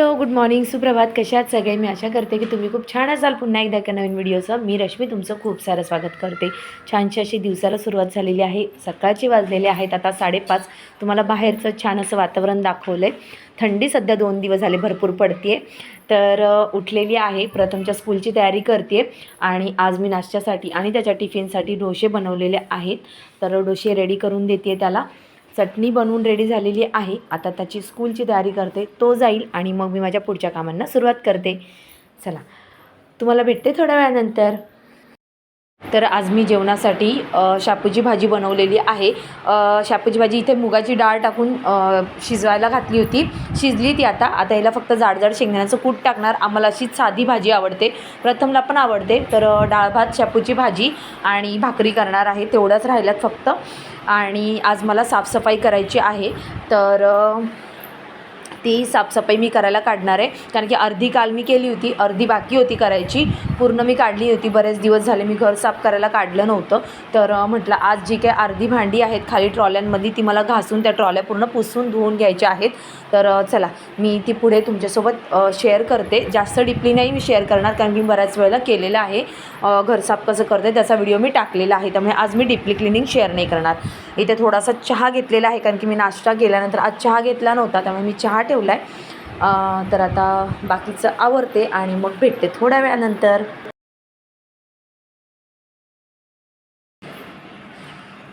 Hello good morning सुप्रभात. कशा आहात सगळे? मी आशा करते की तुम्ही खूप छान असाल. पुन्हा एकदा एका नवीन व्हिडिओचं मी रश्मी तुमचं खूप सारं स्वागत करते. छानशी अशी दिवसाला सुरुवात झालेली आहे. सकाळची वाजलेले आहेत. आता साडेपाच. तुम्हाला बाहेरचं छान असं वातावरण दाखवलं आहे थंडी सध्या दोन दिवस झाले भरपूर पडते तर उठलेली आहे. प्रथमच्या स्कूलची तयारी करते आणि आज मी नाश्त्यासाठी आणि त्याच्या टिफिनसाठी डोसे बनवलेले आहेत. तर डोसे रेडी करून देते त्याला. चटणी बनवून रेडी झालेली आहे. आता त्याची स्कूलची तयारी करते. तो जाईल आणि मग मी माझ्या पुढच्या कामांना सुरुवात करते. चला. तुम्हाला भेटते थोड्या वेळानंतर. तर आज मी जेवणासाठी शापूची भाजी बनवलेली आहे. शापूची भाजी इथे मुगाची डाळ टाकून शिजवायला घातली होती. शिजली ती आता. आता याला फक्त जाडजाड शेंगदाण्याचं कूट टाकणार. आम्हाला अशीच साधी भाजी आवडते. प्रथमला पण आवडते. तर डाळ भात शापूची भाजी आणि भाकरी करणार आहे. तेवढंच राहिल्यात फक्त. आणि आज मला साफसफाई करायची आहे. तर तीही ती साफसफाई मी करायला काढणार आहे. कारण की अर्धी काल मी केली होती अर्धी बाकी होती करायची. पूर्ण मी काढली होती बरेच दिवस झाले मी घर साफ करायला काढलं नव्हतं. तर म्हटलं आज जी काही अर्धी भांडी आहेत खाली ट्रॉल्यांमध्ये ती मला घासून त्या ट्रॉल्या पूर्ण पुसून धुवून घ्यायच्या आहेत. तर चला मी ती पुढे तुमच्यासोबत शेअर करते. जास्त डिपली नाही मी शेअर करणार कारण की मी बऱ्याच वेळेला केलेलं आहे. घर साफ कसं करते त्याचा व्हिडिओ मी टाकलेला आहे त्यामुळे आज मी डिपली क्लिनिंग शेअर नाही करणार. इथे थोडासा चहा घेतलेला आहे कारण की मी नाश्ता केल्यानंतर आज चहा घेतला नव्हता त्यामुळे मी चहा ठेवला आहे तर आता बाकीचं आवरते आणि मग भेटते थोड्या वेळानंतर.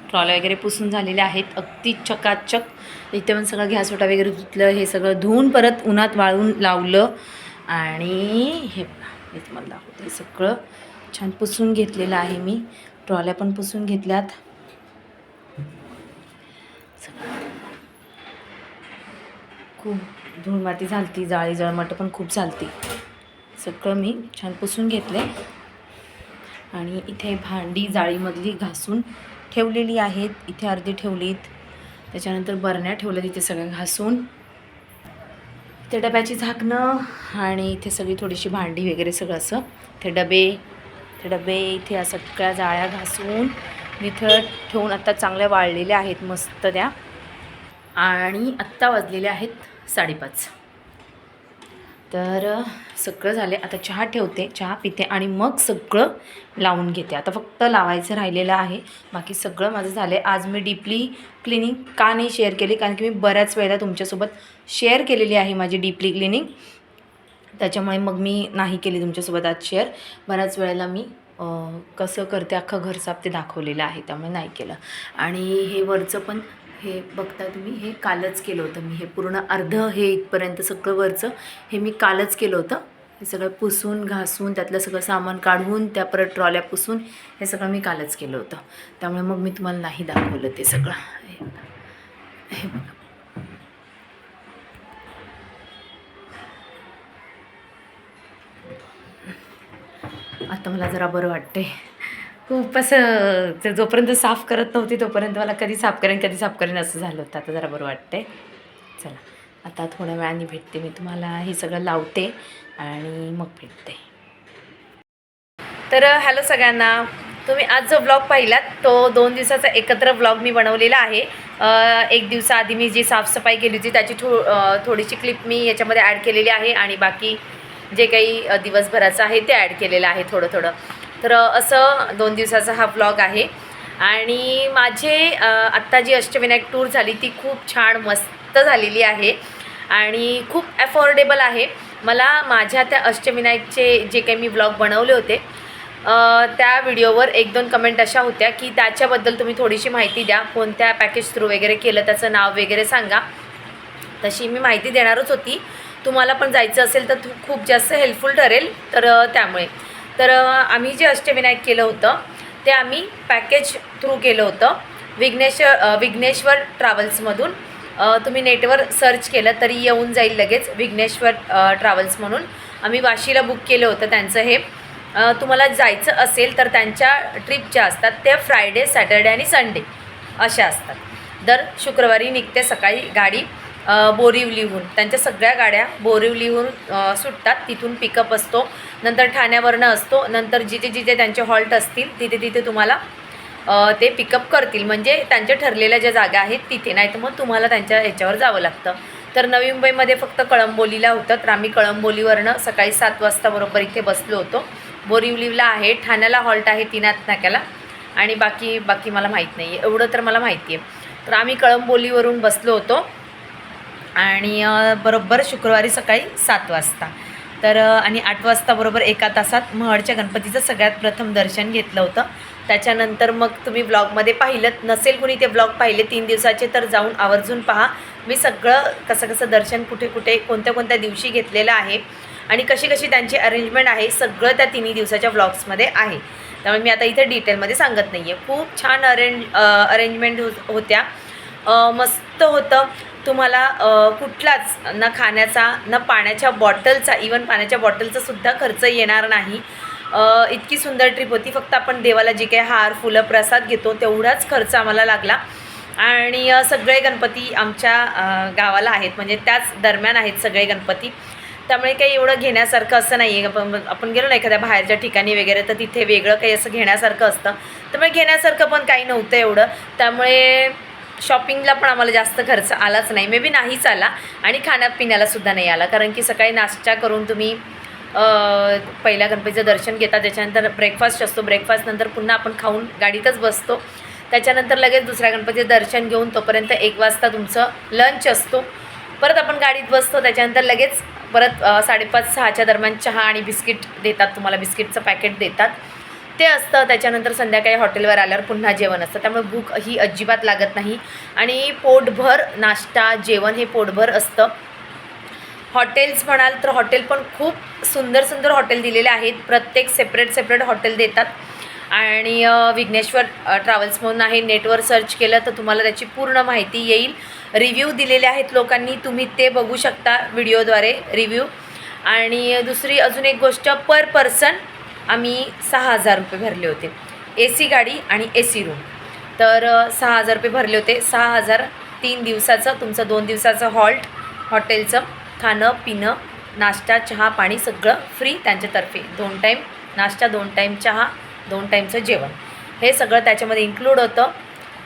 ट्रॉल्या वगैरे पुसून झालेले आहेत अगदी चकाचक. इथे पण सगळं गॅस ओटा वगैरे धुतलं हे सगळं धुवून परत उन्हात वाळून लावलं. आणि हे मी तुम्हाला दाखवते हे सगळं. छान पुसून घेतलेलं आहे मी. ट्रॉल्या पण पुसून घेतल्यात. सगळं. खूप धूळमाती झालती जाळी जळमाटं पण खूप झालती. सगळं मी छान पुसून घेतले आणि इथे भांडी जाळीमधली घासून ठेवलेली आहेत. इथे अर्धी ठेवलीत. त्याच्यानंतर बरण्या ठेवल्या तिथे सगळ्या घासून. ते डब्याची झाकणं आणि इथे सगळी थोडीशी भांडी वगैरे सगळं असं. ते डबे ते डबे इथे या सगळ्या जाळ्या घासून इथं ठेवून आत्ता चांगल्या वाळलेल्या आहेत मस्त त्या. आणि आत्ता वाजलेले आहेत साडेपाच. तर सगळं झाले. आता चहा ठेवते. चहा पिते आणि मग सगळं लावून घेते. आता फक्त लावायचं राहिलेलं आहे. बाकी सगळं माझं झालं आहे आज मी डीपली क्लिनिंग का नाही शेअर केली? कारण की मी बऱ्याच वेळेला तुमच्यासोबत शेअर केलेली आहे माझी डीपली क्लिनिंग. त्याच्यामुळे मग मी नाही केली तुमच्यासोबत आज शेअर. बऱ्याच वेळेला मी कसं करते अख्खं घरसाप ते दाखवलेलं आहे. त्यामुळे नाही केलं. आणि हे वरचं पण हे बघता तुम्ही हे कालच केलं होतं मी. हे पूर्ण अर्ध हे इथपर्यंत सगळं वरचं हे मी कालच केलं होतं. हे सगळं पुसून घासून त्यातलं सगळं सामान काढून त्या परत ट्रॉल्या पुसून हे सगळं मी कालच केलं होतं. त्यामुळे मग मी तुम्हाला नाही दाखवलं ते सगळं. हे बघा. आता मला जरा बरं वाटते खूप असं ते जोपर्यंत साफ करत नव्हती तोपर्यंत मला कधी साफ करेन कधी साफ करेन असं झालं होतं. आता जरा बरं वाटते चला आता थोड्या वेळाने भेटते मी तुम्हाला. हे सगळं लावते आणि मग भेटते. तर हॅलो सगळ्यांना. तुम्ही आज जो ब्लॉग पाहिलात तो दोन दिवसाचा एकत्र ब्लॉग मी बनवलेला आहे. एक दिवसाआधी मी जी साफसफाई केली होती त्याची थो थोडीशी क्लिप मी याच्यामध्ये ॲड केलेली आहे आणि बाकी जे काही दिवसभराचं आहे ते ॲड केलेलं आहे थोडं थोडं तर असं दोन दिवसाचा हा ब्लॉग आहे. आणि माझे आत्ता जी अष्टविनायक टूर झाली ती खूप छान मस्त झालेली आहे. आणि खूप अफोर्डेबल आहे. मला माझ्या त्या अष्टविनायकचे जे काही मी ब्लॉग बनवले होते त्या व्हिडिओवर एक दोन कमेंट अशा होत्या की त्याच्याबद्दल तुम्ही थोडीशी माहिती द्या. कोणत्या पॅकेज थ्रू वगैरे केलं त्याचं नाव वगैरे सांगा. तशी मी माहिती देणारच होती. तुम्हाला पण जायचं असेल तर खूप जास्त हेल्पफुल ठरेल. तर त्यामुळे. तर आम्ही जे अष्टविनायक केलं होतं ते आम्ही पॅकेज थ्रू केलं होतं विघ्नेश्वर विघ्नेश्वर ट्रॅव्हल्समधून तुम्ही नेटवर सर्च केलं तरी येऊन जाईल लगेच विघ्नेश्वर ट्रॅव्हल्स म्हणून. आम्ही वाशीला बुक केलं होतं त्यांचं हे. तुम्हाला जायचं असेल तर त्यांच्या ट्रिप ज्या असतात त्या फ्रायडे सॅटर्डे आणि संडे अशा असतात. दर शुक्रवारी निघते सकाळी गाडी. बोरिवलीहून त्यांच्या सगळ्या गाड्या बोरिवलीहून सुटतात. तिथून पिकअप असतो. नंतर ठाण्यावरनं असतो. नंतर जिथे जिथे त्यांचे हॉल्ट असतील तिथे तिथे तुम्हाला ते पिकअप करतील. म्हणजे त्यांच्या ठरलेल्या ज्या जागा आहेत तिथे. नाही तर मग तुम्हाला त्यांच्या ह्याच्यावर जावं लागतं. तर नवी मुंबईमध्ये फक्त कळंबोलीला होतं तर आम्ही कळंबोलीवरनं सकाळी सात वाजता बरोबर इथे बसलो होतो. बोरिवलीला आहे. ठाण्याला हॉल्ट आहे तिनाथ नाक्याला. आणि बाकी बाकी मला माहीत नाही आहे एवढं तर मला माहिती आहे तर आम्ही कळंबोलीवरून बसलो होतो. आणि बरोबर शुक्रवारी सकाळी सात वाजता. तर आणि आठ वाजता बरोबर एका तासात महडच्या गणपतीचं सगळ्यात प्रथम दर्शन घेतलं होतं. त्याच्यानंतर मग तुम्ही ब्लॉगमध्ये पाहिलं नसेल कुणी ते ब्लॉग पाहिले तीन दिवसाचे तर जाऊन आवर्जून पहा. मी सगळं कसं कसं दर्शन कुठे कुठे कोणत्या कोणत्या दिवशी घेतलेलं आहे आणि कशी कशी त्यांची अरेंजमेंट आहे सगळं त्या तिन्ही दिवसाच्या ब्लॉग्समध्ये आहे. त्यामुळे मी आता इथे डिटेलमध्ये सांगत नाही आहे खूप छान अरेंज अरेंजमेंट होत्या. मस्त होतं. तुम्हाला कुठलाच न खाण्याचा न पाण्याच्या बॉटलचा इवन पाण्याच्या बॉटलचा सुद्धा खर्च येणार नाही. इतकी सुंदर ट्रिप होती. फक्त आपण देवाला जे काही हार फुलं प्रसाद घेतो तेवढाच खर्च आम्हाला लागला. आणि सगळे गणपती आमच्या गावाला आहेत. म्हणजे त्याच दरम्यान आहेत सगळे गणपती. त्यामुळे काही एवढं घेण्यासारखं असं नाही आहे आपण गेलो ना एखाद्या बाहेरच्या ठिकाणी वगैरे तर तिथे वेगळं काही असं घेण्यासारखं असतं. त्यामुळे घेण्यासारखं पण काही नव्हतं एवढं. त्यामुळे शॉपिंगला पण आम्हाला जास्त खर्च आलाच नाही. मे बी नाहीच आला आणि खाण्यापिण्यालासुद्धा नाही आला. कारण की सकाळी नाश्ता करून तुम्ही पहिल्या गणपतीचं दर्शन घेता त्याच्यानंतर ब्रेकफास्ट असतो. ब्रेकफास्टनंतर पुन्हा आपण खाऊन गाडीतच बसतो. त्याच्यानंतर लगेच दुसऱ्या गणपतीचं दर्शन घेऊन तोपर्यंत एक वाजता तुमचं लंच असतो. परत आपण गाडीत बसतो. त्याच्यानंतर लगेच परत साडेपाच सहाच्या दरम्यान चहा आणि बिस्किट देतात. तुम्हाला बिस्किटचं पॅकेट देतात. ते असतं त्याच्यानंतर संध्याकाळी हॉटेलवर आल्यावर पुन्हा जेवण असतं. त्यामुळे भूक ही अजिबात लागत नाही. आणि पोटभर नाश्ता जेवण हे पोटभर असतं. हॉटेल्स म्हणाल तर हॉटेल पण खूप सुंदर सुंदर हॉटेल दिलेले आहेत. प्रत्येक सेपरेट सेपरेट हॉटेल देतात. आणि विघ्नेश्वर ट्रॅव्हल्स म्हणून आहे. नेटवर सर्च केलं तर तुम्हाला त्याची पूर्ण माहिती येईल. रिव्ह्यू दिलेले आहेत लोकांनी. तुम्ही ते बघू शकता व्हिडिओद्वारे रिव्ह्यू. आणि दुसरी अजून एक गोष्ट पर पर्सन आम्ही सहा हजार रुपये भरले होते. ए सी गाडी आणि ए सी रूम. तर सहा हजार रुपये भरले होते. सहा हजार तीन दिवसाचं तुमचं दोन दिवसाचं हॉल्ट हॉटेलचं खाणं पिणं नाश्ता चहा पाणी सगळं फ्री त्यांच्यातर्फे. दोन टाईम नाश्ता दोन टाईम चहा दोन टाईमचं जेवण. हे सगळं त्याच्यामध्ये इन्क्लूड होतं.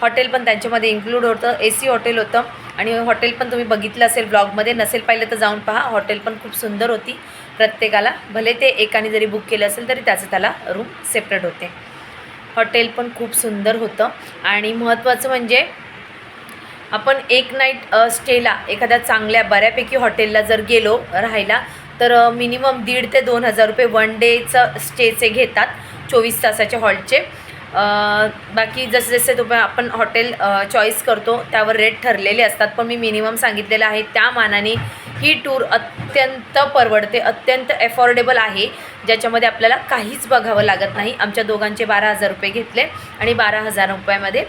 हॉटेल पण त्यांच्यामध्ये इन्क्लूड होतं. ए सी हॉटेल होतं. आणि हॉटेल पण तुम्ही बघितलं असेल ब्लॉगमध्ये नसेल पाहिलं तर जाऊन पहा. हॉटेल पण खूप सुंदर होती प्रत्येकाला. भले ते एकाने जरी बुक केलं असेल तरी त्याचं त्याला रूम सेपरेट होते. हॉटेल पण खूप सुंदर होतं. आणि महत्त्वाचं म्हणजे आपण एक नाईट स्टेला एखाद्या चांगल्या बऱ्यापैकी हॉटेलला जर गेलो राहायला तर मिनिमम दीड ते दोन हजार रुपये वन डेचं स्टेचे घेतात. चोवीस तासाच्या हॉल्टचे बाकी जसे जसे तुम्ही आपण हॉटेल चॉईस करतो त्यावर रेट ठरलेले असतात. पण मी मिनिमम सांगितलेलं आहे त्या मानाने ही टूर अत्यंत परवडते अत्यंत एफोर्डेबल आहे ज्याच्यामध्ये आपल्याला काहीच बघावं लागत नाही. आमच्या दोघांचे बारा हजार रुपये घेतले आणि बारा हजार रुपयामध्ये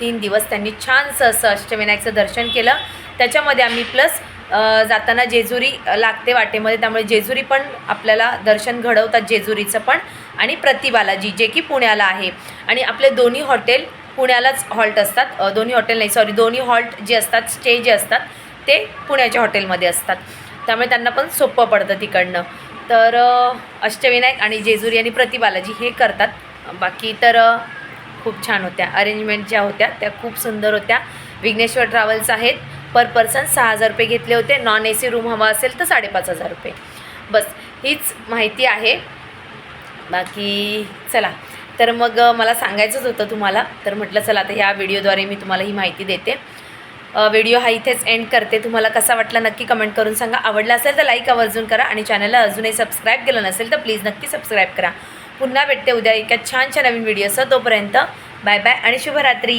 तीन दिवस त्यांनी छानसं असं अष्टविनायकचं दर्शन केलं. त्याच्यामध्ये आम्ही प्लस जाताना जेजुरी लागते वाटेमध्ये त्यामुळे जेजुरी पण आपल्याला दर्शन घडवतात जेजुरीचं पण. आणि प्रतिबालाजी जे की पुण्याला आहे. आणि आपले दोन्ही हॉटेल पुण्यालाच हॉल्ट असतात. दोन्ही हॉटेल नाही सॉरी दोन्ही हॉल्ट जे असतात स्टे जे असतात ते पुण्याच्या हॉटेलमध्ये असतात. त्यामुळे त्यांना पण सोपं पडतं तिकडनं. तर अष्टविनायक आणि जेजुरी आणि प्रतिबालाजी हे करतात. बाकी तर खूप छान होत्या. अरेंजमेंट ज्या होत्या त्या खूप सुंदर होत्या. विघ्नेश्वर ट्रॅव्हल्स आहेत. पर पर्सन सहा हजार रुपये घेतले होते. नॉन ए सी रूम हवा असेल तर साडेपाच हजार रुपये. बस हीच माहिती आहे. बाकी चला. तर मग मला सांगायचंच होतं तुम्हाला. तर म्हटलं चला आता ह्या व्हिडिओद्वारे मी तुम्हाला ही माहिती देते. व्हिडिओ हा इथेच एंड करते. तुम्हाला कसा वाटला नक्की कमेंट करून सांगा. आवडला असेल तर लाईक आवर्जून करा आणि चॅनलला अजूनही सबस्क्राईब केलं नसेल तर प्लीज नक्की सबस्क्राईब करा. पुन्हा भेटते उद्या एका छानशा नवीन व्हिडिओसह. तोपर्यंत बाय बाय आणि शुभरात्री.